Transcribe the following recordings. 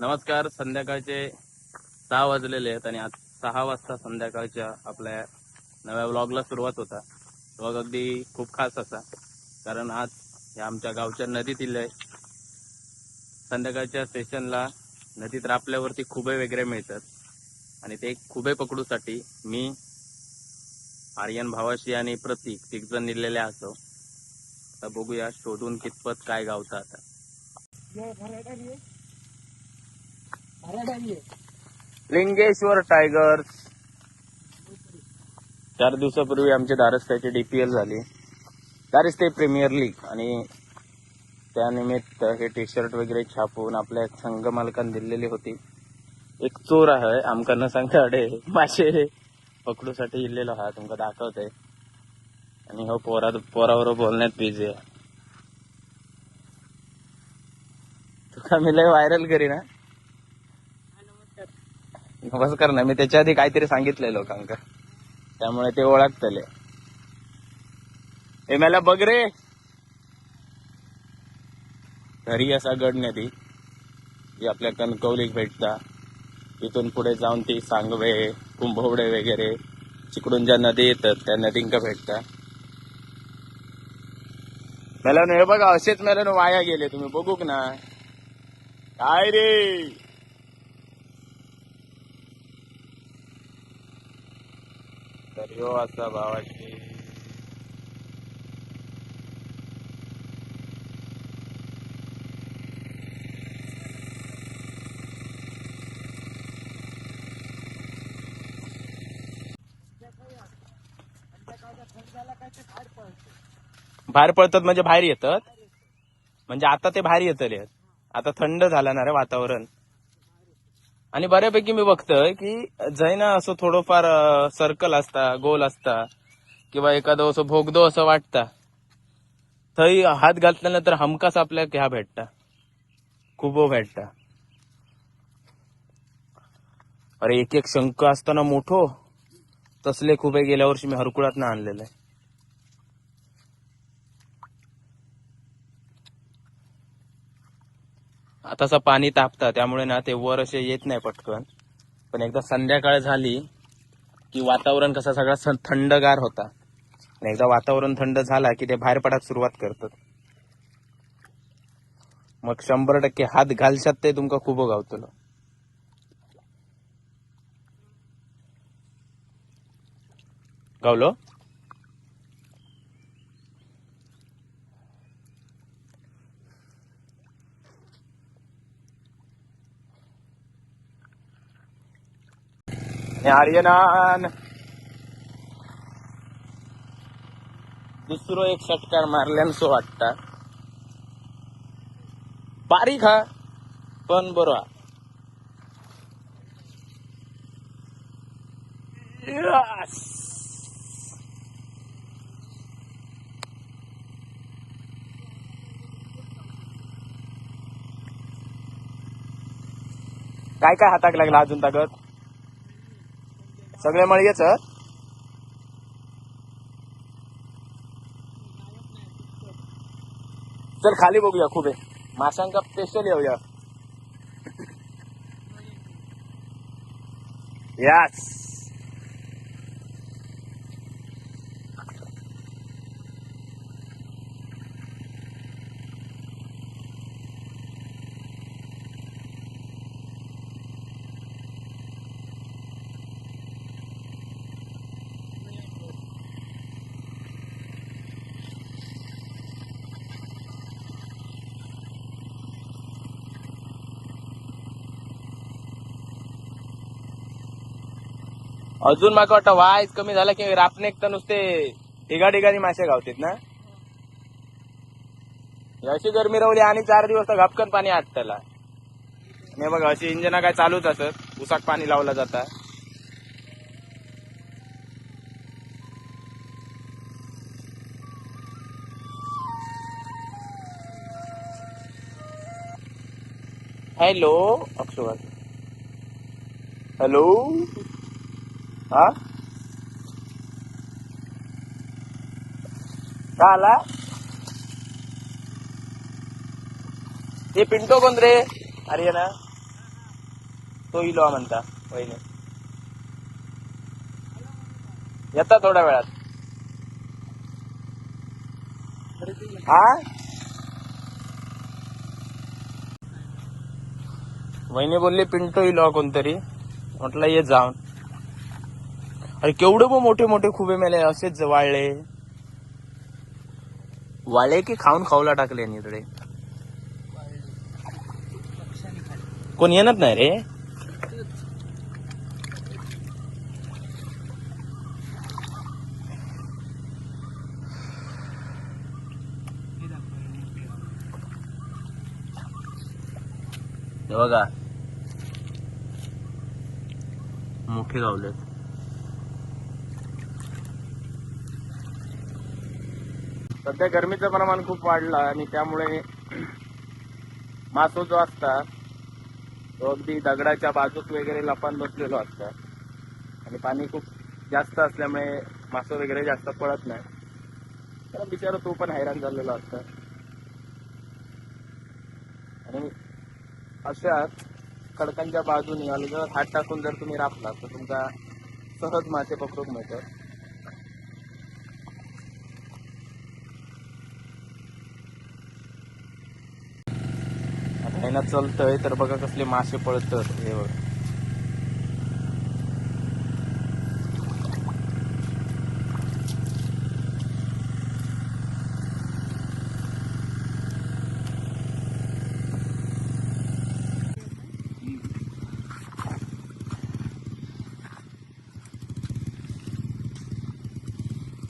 नमस्कार संध्याकाळचे सहा वाजलेले आहेत आणि आज सहा वाजता संध्याकाळच्या आपल्या नव्या ब्लॉगला सुरुवात होता. ब्लॉग अगदी खूप खास असा कारण आज या आमच्या गावच्या नदीतील संध्याकाळच्या सेशनला नदीत रापल्यावरती खुबे वगैरे मिळतात आणि ते खुबे पकडूसाठी मी आर्यन भावाशी आणि प्रतीक तिघजण निघलेले असो आता बघूया शोधून कितपत काय गावतं आता. लिंगेश्वर टायगर्स. चार दिवसापूर्वी आमच्या दारस्त्याची डीपीएल झाली. दारस्ते प्रीमियर लीग आणि त्यानिमित्त हे टी शर्ट वगैरे छापून आपल्या संघ मालकांनी दिलेली होती. एक चोर आहे आमका न सांगता अडे मासे पकडूसाठी इल्लेलो हा तुमका दाखवते. आणि हो पोरा पोराबरोबर बोलण्यात बिझी आहे. तुका मी लय व्हायरल करी ना नमस्कार ना मी त्याच्या आधी काहीतरी सांगितलंय लोकांका. त्यामुळे ते ओळखतले. हे मला बघ रे. घरी असा गड नदी जी आपल्या कणकवलीक भेटता. तिथून पुढे जाऊन ती सांगवे कुंभवडे वगैरे तिकडून ज्या नदी येतात त्या नदींका भेटता. मला हे बघा असेच मला वाया गेले. तुम्ही बघूक ना. काय रे? तर असा भावाची. बाहेर पडतात म्हणजे बाहेर येतात. म्हणजे आता ते बाहेर येतले. आता थंड झालं ना रे वातावरण. आणि बऱ्यापैकी मी बघतोय की जैना असं थोडंफार सर्कल असता गोल असता किंवा एखादं असं भोगदो असं वाटता थंय हात घातल्यानंतर हमखास आपल्या ह्या भेटता. खुबो भेटता. अरे एक एक शंख असताना मोठो तसले खुबे गेल्या वर्षी मी हरकुळात आणलेलं आहे. आताचं पाणी तापतं त्यामुळे ना ते वर असे येत नाही पटकन. पण एकदा संध्याकाळ झाली की वातावरण कसं सगळा स- थंडगार होता. आणि एकदा वातावरण थंड झाला की ते बाहेर पडायला सुरुवात करतात. मग शंभर टक्के हात घालशात ते तुमका खूप गावतलो. गावलो? आर्यनान दुसरो एक षटकार मारल्यान सो वाटता. बारीक हा पण बरो हा! काय काय हाताक लागला अजून ताकद? सगळे मळीच चल खाली बघूया खूप आहे. माशांका स्पेशल येऊया. याच अजून मला वाटतं वायच कमी झाला की रापणेक तर नुसते ठिगा ठिकाणी मासे गावतात ना? अशी गरमी रवली आणि चार दिवस तर घपकन पाणी आत त्याला. आणि बघा अशी इंजना काय चालूच असत उसाक पाणी लावलं जाता. हॅलो अक्षर हॅलो? हा? काय आला ते पिंटो कोण रे? अरे ना तो इलो म्हणता वहिनी. येता थोड्या वेळात. हा? वहिनी बोलली पिंटो इलो कोणतरी. म्हटलं ये जाऊन. अरे केवढे मग मोठे मोठे खुबे मेले असेच वाळले. वाळे की खाऊन खाऊला टाकले यांनी तडे कोण येणार नाही रे? बघा. मोठे गावलेत. सध्या गरमीचं प्रमाण खूप वाढलं आणि त्यामुळे मासो जो असता तो अगदी दगडाच्या बाजूक वगैरे लपान बसलेलो असता. आणि पाणी खूप जास्त असल्यामुळे मासो वगैरे जास्त पळत नाही. तर बिचारा तो पण हैराण झालेला असता. आणि अशा खडकांच्या बाजूने अलगद हात टाकून जर तुम्ही राखला तर तुमचा सहज मासे पकडूक मिळतं. महिना हे तर बघा कसले मासे पळत हे बघा.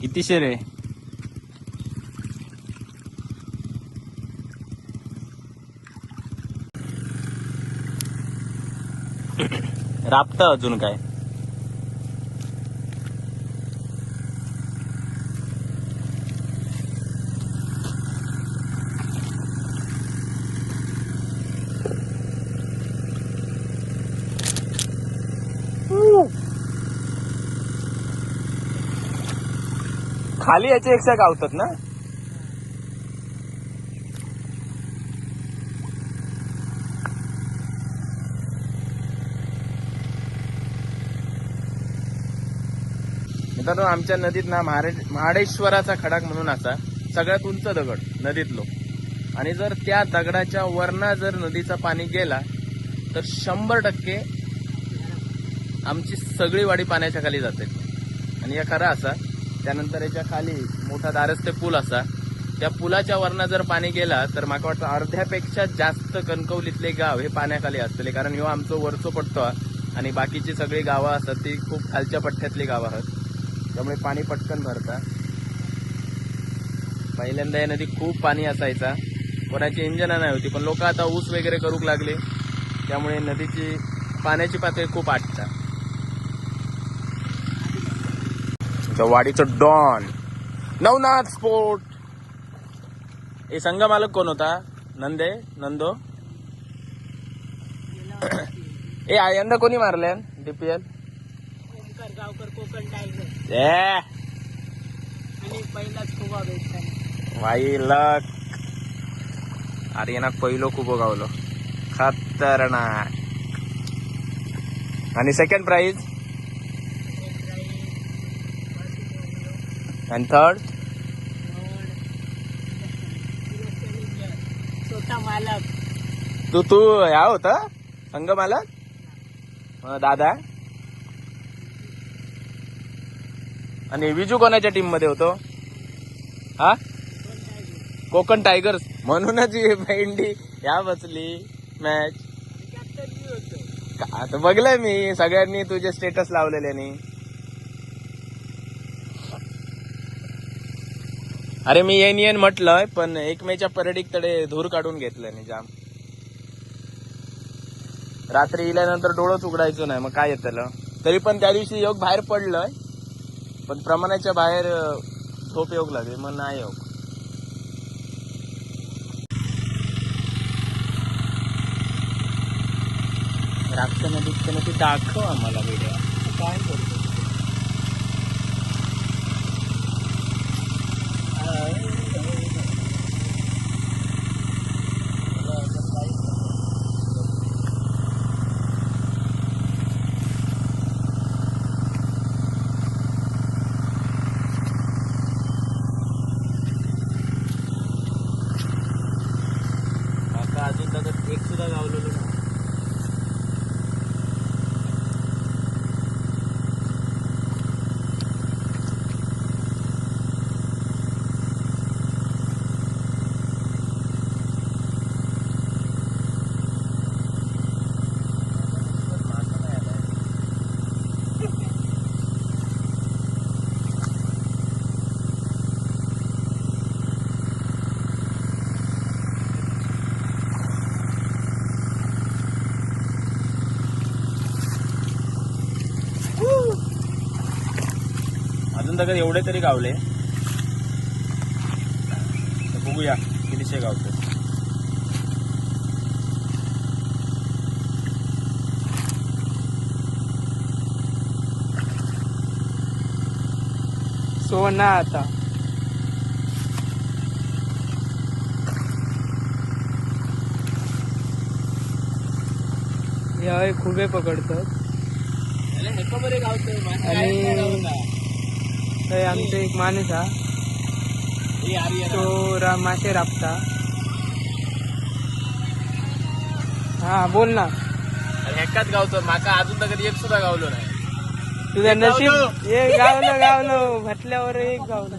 किती शेर आहे? राबत अजून काय? खाली याचे एकशा गावतात ना? मित्रांनो आमच्या नदीत ना महारे महाडेश्वराचा खडाक म्हणून असा सगळ्यात उंच दगड नदीतलो आणि जर त्या दगडाच्या वरना जर नदीचा पाणी गेला तर शंभर टक्के आमची सगळी वाडी पाण्याच्या खाली जाते. आणि या खरा असा त्यानंतर याच्या खाली मोठा दारस्ते पूल असा. त्या पुलाच्या वरना जर पाणी गेला तर मला वाटतं अर्ध्यापेक्षा जास्त कणकवलीतले गाव हे पाण्याखाली असतले. कारण ह्यो आमचो वरचो पट्टो आणि बाकीची सगळी गावं असतात ती खूप खालच्या पट्ट्यातली गावं आहेत. त्यामुळे पाणी पटकन भरता. पहिल्यांदा या नदी खूप पाणी असायचा. कोणाची इंजन नाही होती पण लोक आता ऊस वगैरे करूक लागले. त्यामुळे नदीची पाण्याची पातळी खूप आटता. वाडीचं डॉन. नवनाथ स्पोर्ट हे संघ मालक कोण होता? नंदे? नंदो? ए यंदा कोणी मारल्या डीपीएल गावकर कोकण टायगर वाई लक. अरे ना पहिलो खूप गावलो खतरनाक. आणि सेकंड प्राइज आणि थर्ड मालक. तू तू ह्या होता? संघ मालक? दादा? आणि विजू कोणाच्या टीममध्ये होतो? हा? कोकण टायगर्स. म्हणूनच भेंडी ह्या बसली मॅच आता बघलंय मी सगळ्यांनी तुझे स्टेटस लावलेल्यानी अरे मी येन येन म्हटलंय पण एक मेच्या परेडीक तडे धूर काढून घेतलं नाही जाम. रात्री इल्यानंतर डोळंच उघडायचं नाही मग काय येतं तरी पण त्या दिवशी योग बाहेर पडलंय. पण प्रमाणाच्या बाहेर झोप योग लागेल मग नाही योग राक्षा नदीत ती दाखव आम्हाला व्हिडिओ काय करतो तर एवढे तरी गावले. बघूया कितीशे गावते. सोना आता. हे खुबे पकडतात. आणि थंय आमचा एक माणूस हा तो रा मासे राबता. हा बोल ना. एकाच गावतो माका अजून तर एक सुद्धा गावलो नाही. तुझं एक नशीब. एक गावलं गावलं. म्हटल्यावर एक गावलं.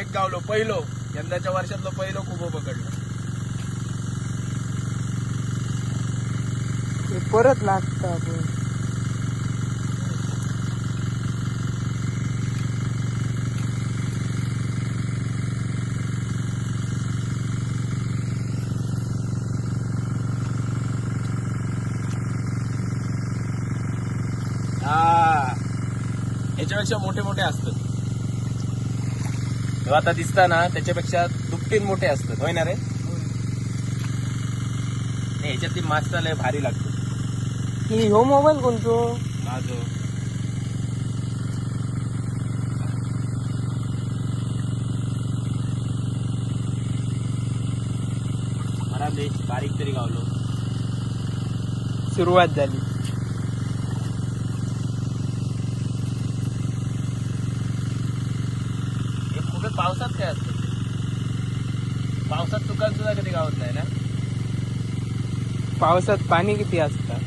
एक गावलो पहिलो. यंदाच्या वर्षातलं पहिलो खूप पकडलं. परत लागतं आपण हा याच्यापेक्षा मोठे मोठे असतात. तेव्हा आता दिसता ना त्याच्यापेक्षा दुपटीन मोठे असतात. होय ना रे? नाही, ह्याच्यात ती मास्टर लय भारी लागतो. ही ह्यो मोबाईल कोणतो? माझो. मला बारीक तरी गावलो. सुरुवात झाली हे खूप पावसात काय असतं? पावसात दुकान सुद्धा कधी गावत नाही ना? पावसात पाणी किती असतं?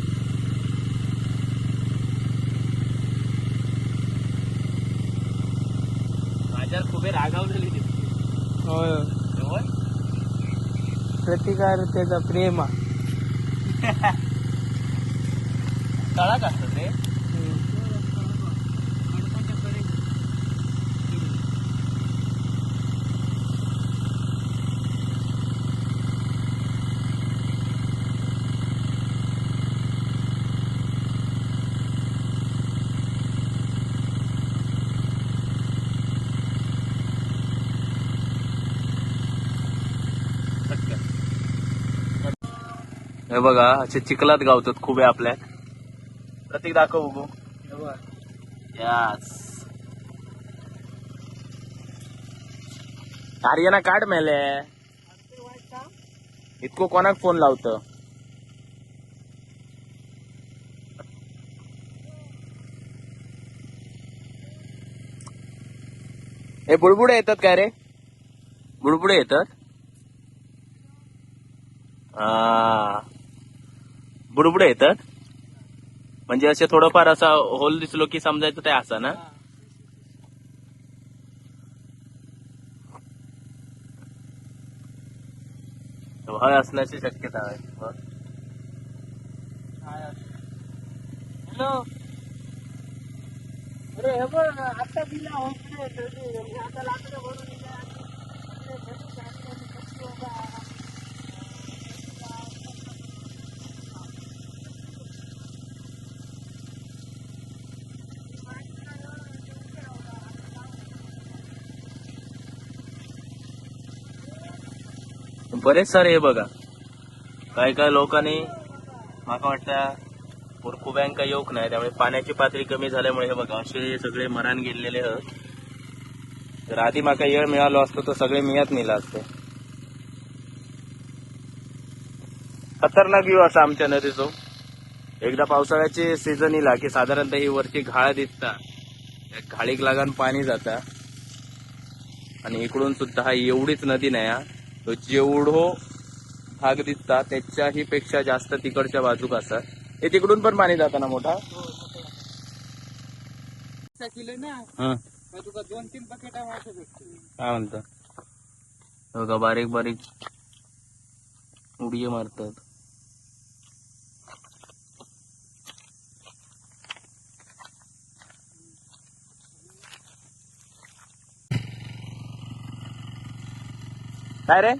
माझ्यावर खूप रागावलेली होय? प्रतिकार त्याचा प्रेम हा. तळाक असतात रे हम्म. हे बघा असे चिखलात गावतात खूप आहे आपल्या. प्रतीक दाखव उगो यास आर्यना काढ मेले. इतको कोणाक फोन लावत? हे बुडबुडे येतात काय रे? बुडबुडे येतात? हा बुडबुडे येतात. म्हणजे असे थोडंफार असा होल दिसलो की समजायचं ते असा ना? भय असण्याची शक्यता आहे. हॅलो? अरे हे बघ आता दिला होते. बरेच सारे हे बघा. काय काय लोकांनी माका वाटतं कुरकुब्यांका येऊक नाही त्यामुळे पाण्याची पातळी कमी झाल्यामुळे हे बघा असे सगळे मरान गेलेले आहेत. जर आधी माका येळ मिळालो असतो तर सगळे मियात नेला असते खतरनाक व्ह्यू असा आमच्या नदीचो. एकदा पावसाळ्याची सीझन इला की साधारणतः ही वरची घाळ दिसता. त्या घाळीक लागान पाणी जाता. आणि इकडून सुद्धा हा एवढीच नदी नाही हा. तो जेवढो भाग दिसता त्याच्याही पेक्षा जास्त तिकडच्या बाजूक असा. हे तिकडून पण पाणी जाताना मोठा? किलो ना मोठा मग तुका दोन तीन मासे काय म्हणतो? हो का बारीक बारीक उडी मारतात. काय रे?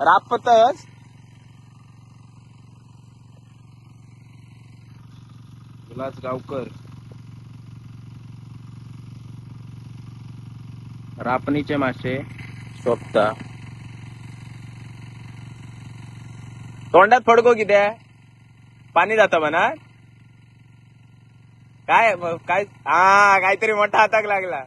रापतच विलास गावकर. रापणीचे मासे. शोभता तोंडात फडको किती पाणी जातं म्हणा. काय काय हा काहीतरी मोठा हाताक लागला.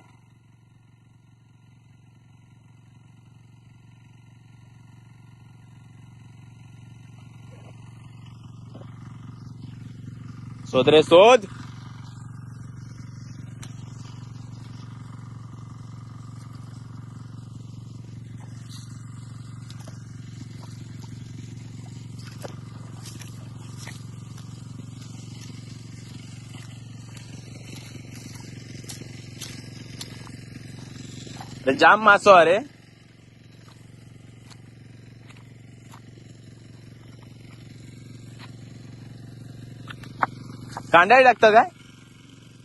शोध रे शोध अरे जाम मासो अरे कांडाळी टाकतं काय?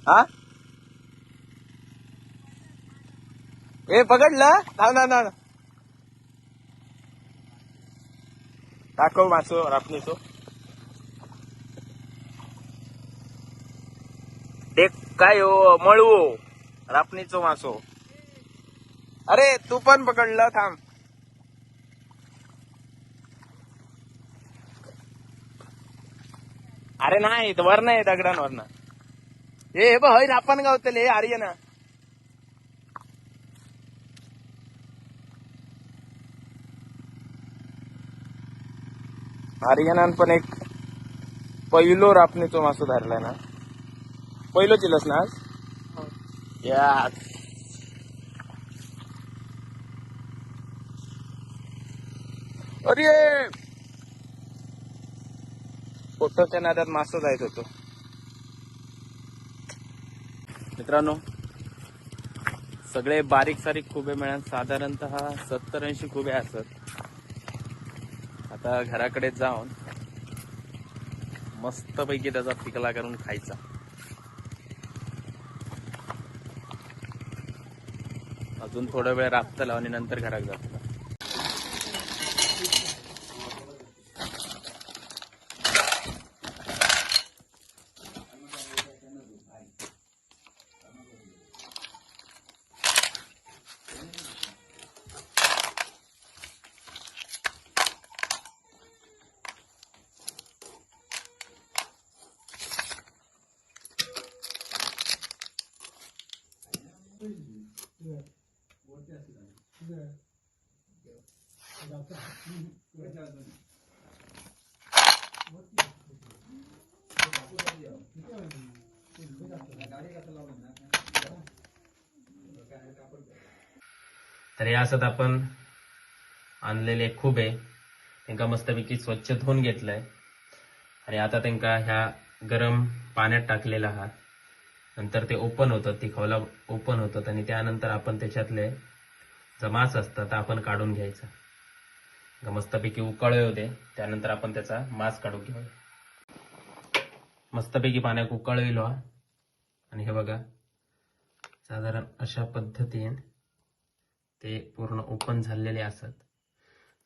हा? ए पकडलं थांब ना ना टाकव मासो रापणीचो ते काय हो मळवो. रापणीचो मासो. अरे तू पण पकडलं थांब. अरे नाही वर नाही दगडांवर ना ए हे बघ हय रापण गावतले आर्य ना आर्यनान पण एक पहिलो रापणीचो मासो धरलाय ना. पहिलो चिलस ना आज? या. अरे! फोटोच्या नादात मासा जायत होतो. मित्रांनो सगळे बारीक सारीक खुबे मिळून साधारणतः सत्तर ऐंशी खुबे असत. आता घराकडे जाऊन मस्तपैकी त्याचा पिकला करून खायचा. अजून थोडा वेळ राबतला आणि नंतर घरात जातला. तर हे असत आपण आणलेले खुबे त्यांका मस्तपैकी स्वच्छ धुवून घेतलंय. आणि आता त्यांका ह्या गरम पाण्यात टाकलेला आहात नंतर ते ओपन होतं ती खवला ओपन होतं आणि त्यानंतर आपण त्याच्यातले जमास असतात असतं आपण काढून घ्यायचं. मस्तपैकी उकळले होते. त्यानंतर आपण त्याचा मांस काढून घेऊया. मस्तपैकी पाण्यात उकळविलो हा. आणि हे बघा साधारण अशा पद्धतीने ते पूर्ण ओपन झालेले असत.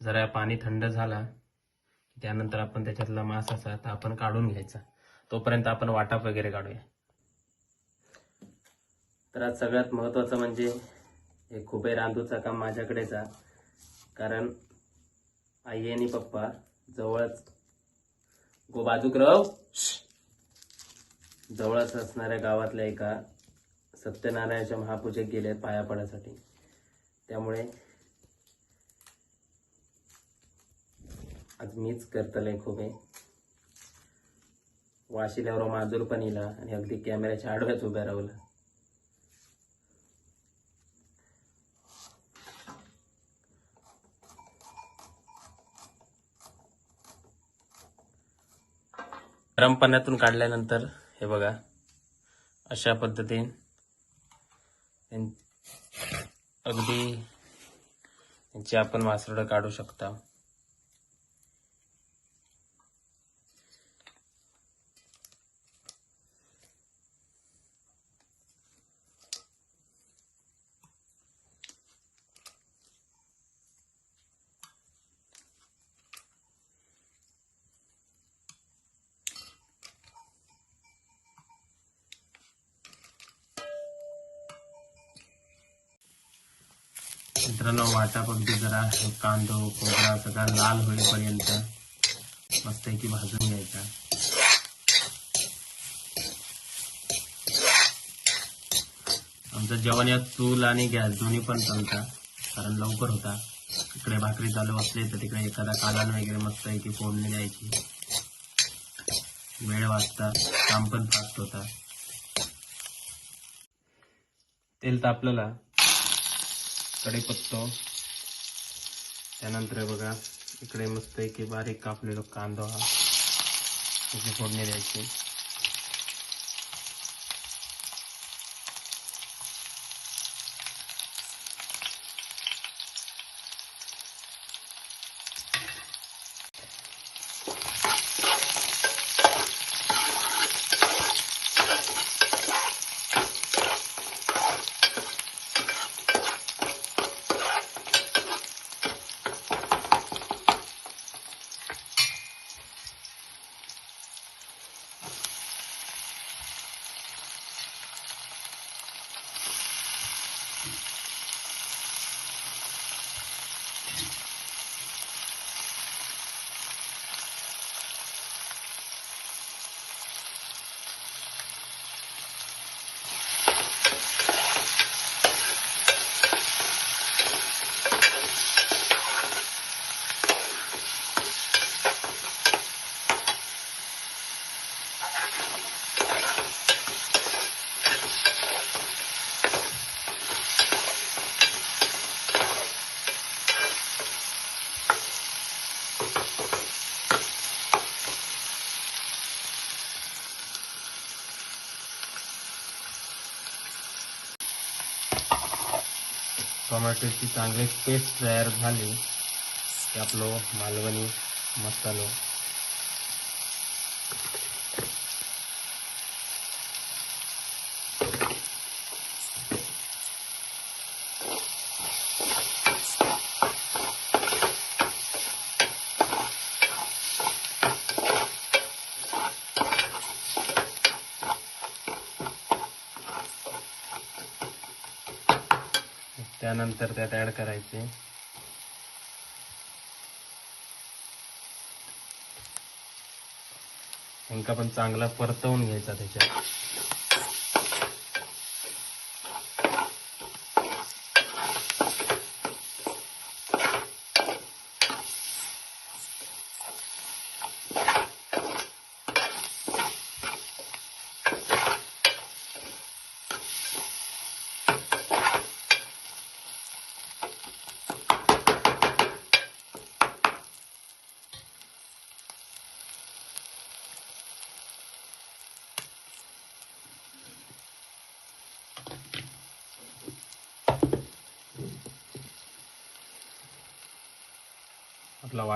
जरा पाणी थंड झाला की त्यानंतर आपण त्याच्यातला मांस असा तर आपण काढून घ्यायचा. तोपर्यंत आपण वाटाप वगैरे काढूया. तर आज सगळ्यात महत्वाचं म्हणजे हे खुबे रांधूचा काम माझ्याकडेचा कारण आई आणि पप्पा जवळच गो बाजूकराव जवळच असणाऱ्या गावातल्या एका सत्यनारायणाच्या महापूजेत गेले पाया पडासाठी त्यामुळे आज मीच करतलंय खूपे वाशिल्यावर माजूर पण येला आणि अगदी कॅमेऱ्याच्या आडव्याच उभ्या राहला. गरम पाण्यातून काढल्यानंतर हे बघा अशा पद्धतीने अगदी यांची आपण वासरडं काढू शकता. जरा कांदो खोबरा सगळा लाल होईपर्यंत मस्तपैकी भाजून घ्यायचा. आमचं जेवण या चूल आणि गॅस दोन्ही पण चालता कारण लवकर होता. इकडे भाकरी चालू असले तर तिकडे एखादा कालान वगैरे मस्त आहे की फोडणी द्यायची. वेळ वाचता काम पण फास्ट होता. तेल तापलेला कढीपत्तो त्यानंतर बघा इकडे मस्त आहे की बारीक कापलेलो कांदा. हा त्याची फोडणी द्यायची. टमाटरची चांगली पेस्ट तयार झाली. की आपलं मालवणी मसालो. नंतर त्यात ऍड करायचे. यांका पण चांगला परतवून घ्यायचा त्याच्यात.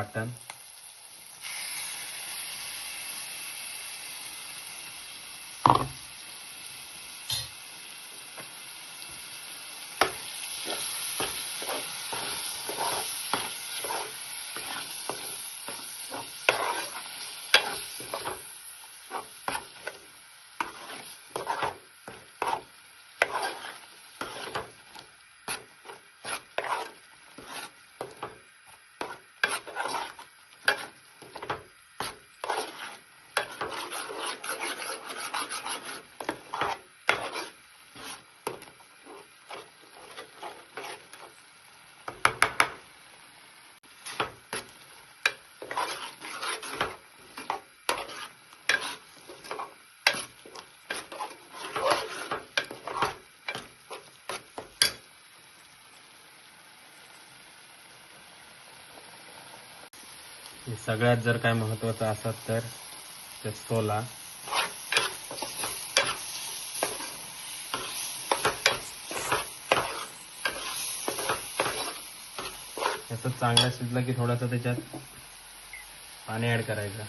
आपला वाटण हे सगळ्यात जर काय महत्वाचं असत तर ते सोला. त्याचं चांगलं शिजलं की थोडंसं त्याच्यात पाणी ऍड करायचं.